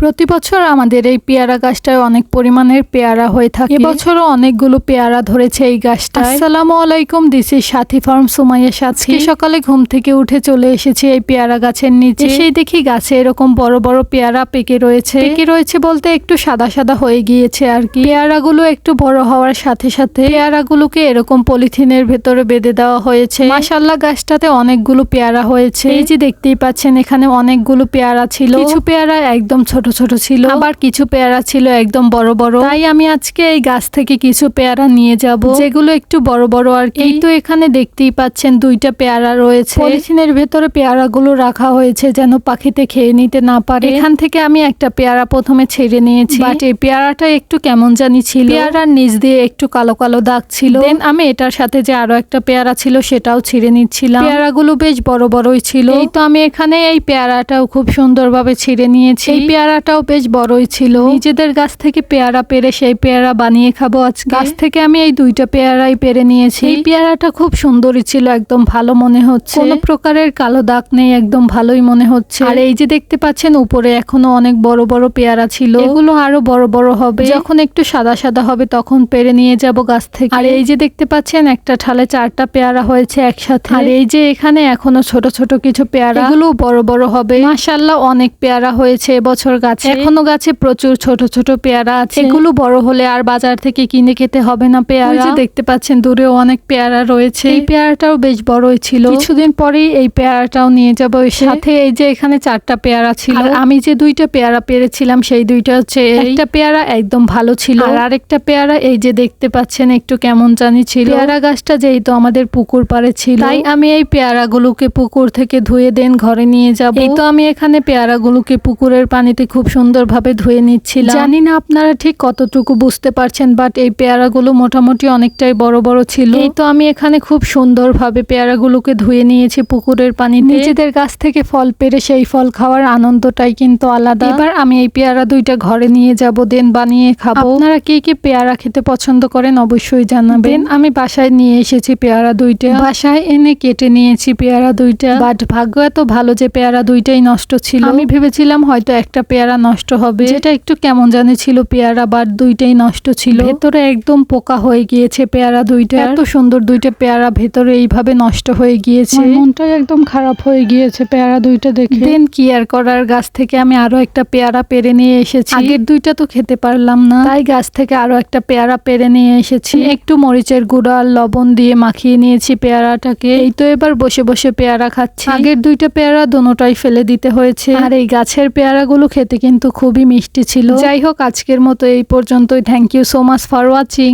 প্রতি বছর আমাদের এই পেয়ারা গাছটায় অনেক পরিমাণের পেয়ারা হয়ে থাকে। এবছরও অনেকগুলো পেয়ারা ধরেছে এই গাছটা আসসালামু আলাইকুম ইজ সাথী ফার্ম সুমাইয়া সাথী। সকালে ঘুম থেকে উঠে চলে এসেছি এই পেয়ারা গাছের নিচে। সেই দেখি গাছে এরকম বড় বড় পেয়ারা পেকে রয়েছে। পেকে রয়েছে বলতে একটু সাদা সাদা হয়ে গিয়েছে আর কি। পেয়ারাগুলো একটু বড় হওয়ার সাথে সাথে পেয়ারাগুলোকে এরকম পলিথিনের ভেতরে বেঁধে দেওয়া হয়েছে। মাশাল্লাহ গাছটাতে অনেকগুলো পেয়ারা হয়েছে। এই যে দেখতেই পাচ্ছেন, এখানে অনেকগুলো পেয়ারা ছিল। কিছু পেয়ারা একদম ছোট ছোট ছিল। আবার কিছু পেয়ারা ছিল একদম বড় বড়। তাই আমি আজকে এই গাছ থেকে কিছু পেয়ারা নিয়ে যাব। যেগুলো একটু বড় বড় আর এই তো এখানে দেখতেই পাচ্ছেন দুইটা পেয়ারা রয়েছে। পলিথিনের ভেতরে পেয়ারাগুলো রাখা হয়েছে যেন পাখিতে খেয়ে নিতে না পারে। এখান থেকে আমি একটা পেয়ারা প্রথমে ছেড়ে নিয়েছি। বাট এই পেয়ারাটা একটু কেমন জানি ছিল। পেয়ারার নিচ দিয়ে একটু কালো কালো দাগ ছিল। দেন আমি এটার সাথে যে আরও একটা পেয়ারা ছিল সেটাও ছিঁড়ে নিচ্ছিলাম। পেয়ারাগুলো বেশ বড় বড়ই ছিল। এই তো আমি এখানে এই পেয়ারাটাও খুব সুন্দরভাবে ছিঁড়ে নিয়েছি। এই পেয়ারাটাও বেশ বড়ই ছিল। নিজেদের গাছ থেকে পেয়ারা পেরে সেই পেয়ারা বানিয়ে খাব আজ গাছ থেকে আমি এই দুইটা পেয়ারাই পেরে নিয়েছি। এই পেয়ারাটা খুব সুন্দরই ছিল একদম ভালো মনে হচ্ছে। কোনো প্রকারের কালো দাগ নেই একদম ভালোই মনে হচ্ছে। আর এই যে দেখতে পাচ্ছেন উপরে এখনও অনেক বড় বড় পেয়ারা ছিল। এগুলো আরও বড় বড় হবে। যখন একটু সাদা সাদা হবে তখন পেরে নিয়ে যাব গাছ থেকে। আর এই যে দেখতে পাচ্ছেন একটা ঠালে চারটা পেয়ারা হয়েছে একসাথে। আর এই যে এখানে এখনও ছোট ছোট কিছু পেয়ারা। এগুলো বড় বড় হবে। মাশাল্লাহ অনেক পেয়ারা হয়েছে এবছর গাছে এখনও গাছে প্রচুর ছোট ছোট পেয়ারা আছে। এগুলো বড় হলে আর বাজার থেকে কিনে খেতে হবে না পেয়ারা। দেখতে পাচ্ছেন দূরেও অনেক পেয়ারা রয়েছে। এই পেয়ারাটাও বেশ বড়ই ছিল। কিছুদিন পরেই এই পেয়ারাটাও নিয়ে যাব। সাথে। এই যে এখানে চারটা পেয়ারা ছিল। আমি যে দুইটা পেয়ারা পেরেছিলাম সেই দুইটা হচ্ছে একটা পেয়ারা একদম ভালো ছিল। আর আরেকটা পেয়ারা এই যে দেখতে পাচ্ছেন একটু কেমন জানি ছিল। পেয়ারা গাছটা যেহেতু আমাদের পুকুর পাড়ে ছিল। তাই আমি এই পেয়ারাগুলোকে পুকুর থেকে ধুয়ে দেন ঘরে নিয়ে যাব। এই তো আমি এখানে পেয়ারাগুলোকে পুকুরের পানিতে খুব সুন্দরভাবে ধুয়ে নিচ্ছিলাম। জানি না আপনারা ঠিক কতটুকু বুঝতে পারছেন বাট এই পেয়ারাগুলো মোটামুটি অনেকটাই বড় বড় ছিল। এই তো আমি এখানে খুব সুন্দরভাবে পেয়ারাগুলোকে ধুয়ে নিয়েছি পুকুরের পানি নিজেদের গাছ থেকে ফল পেরে সেই ফল খাওয়ার আনন্দটাই কিন্তু আলাদা। এবার আমি এই পেয়ারা দুইটা ঘরে নিয়ে যাব দেন বানিয়ে খাব। আপনারা কে কে পেয়ারা খেতে পছন্দ করেন অবশ্যই জানাবেন। আমি বাসায় নিয়ে এসেছি পেয়ারা দুইটা। বাসায় এনে কেটে নিয়েছি পেয়ারা দুইটা। বাট ভাগ্য এত ভালো যে পেয়ারা দুইটাই নষ্ট ছিল। আমি ভেবেছিলাম হয়তো একটা পেয়ারা নষ্ট হবে। যেটা একটু কেমন জানি ছিল পেয়ারা বাট দুইটাই নষ্ট ছিল। ভেতরে একদম পোকা হয়ে গিয়েছে পেয়ারা দুইটা। এত সুন্দর দুইটা পেয়ারা ভেতরে এইভাবে নষ্ট হয়ে গিয়েছে। মনটাই একদম খারাপ হয়ে গিয়েছে পেয়ারা দুইটা দেখে। দেন কি আর করার গাছ থেকে আমি আরও একটা পেয়ারা পেরে নিয়ে এসেছি। আগের দুইটা তো খেতে পারলাম না। তাই গাছ থেকে আরও একটা পেয়ারা পেরে নিয়ে এসেছি। একটু মরিচের গুঁড়ো আর লবণ দিয়ে মাখিয়ে নিয়েছি পেয়ারাটাকে। এই তো এবার বসে বসে পেয়ারা খাচ্ছি। আগের দুইটা পেয়ারা দোনোটাই ফেলে দিতে হয়েছে। আর এই গাছের পেয়ারাগুলো খেতে কিন্তু খুবই মিষ্টি ছিল। যাই হোক, আজকের মতো এই পর্যন্তই। Thank you so much for watching